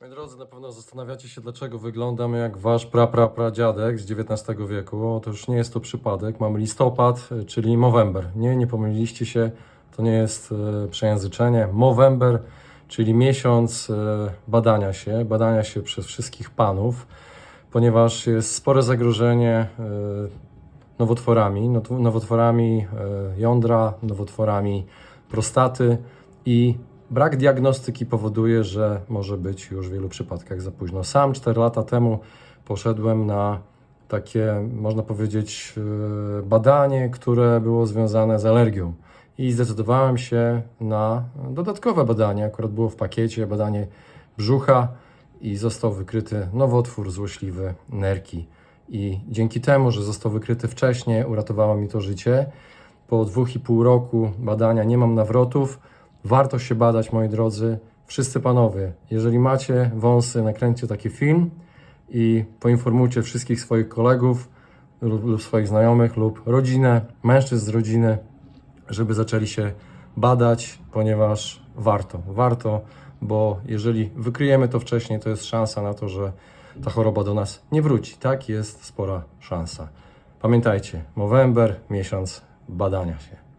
Moi drodzy, na pewno zastanawiacie się, dlaczego wyglądam jak wasz praprapradziadek z XIX wieku. Otóż nie jest to przypadek. Mamy listopad, y, czyli Movember. Nie, nie pomyliliście się, to nie jest e, przejęzyczenie. Movember, czyli miesiąc e, badania się, badania się przez wszystkich panów, ponieważ jest spore zagrożenie e, nowotworami, now- nowotworami e, jądra, nowotworami prostaty i brak diagnostyki powoduje, że może być już w wielu przypadkach za późno. Sam 4 lata temu poszedłem na takie, można powiedzieć, e, badanie, które było związane z alergią. I zdecydowałem się na dodatkowe badanie. Akurat było w pakiecie badanie brzucha i został wykryty nowotwór złośliwy nerki. I dzięki temu, że został wykryty wcześniej, uratowało mi to życie. Po dwóch i pół roku badania nie mam nawrotów. Warto się badać, moi drodzy. Wszyscy panowie, jeżeli macie wąsy, nakręćcie taki film i poinformujcie wszystkich swoich kolegów lub, lub swoich znajomych lub rodzinę, mężczyzn z rodziny, żeby zaczęli się badać, ponieważ warto, warto, bo jeżeli wykryjemy to wcześniej, to jest szansa na to, że ta choroba do nas nie wróci. Tak, jest spora szansa. Pamiętajcie, Movember, miesiąc badania się.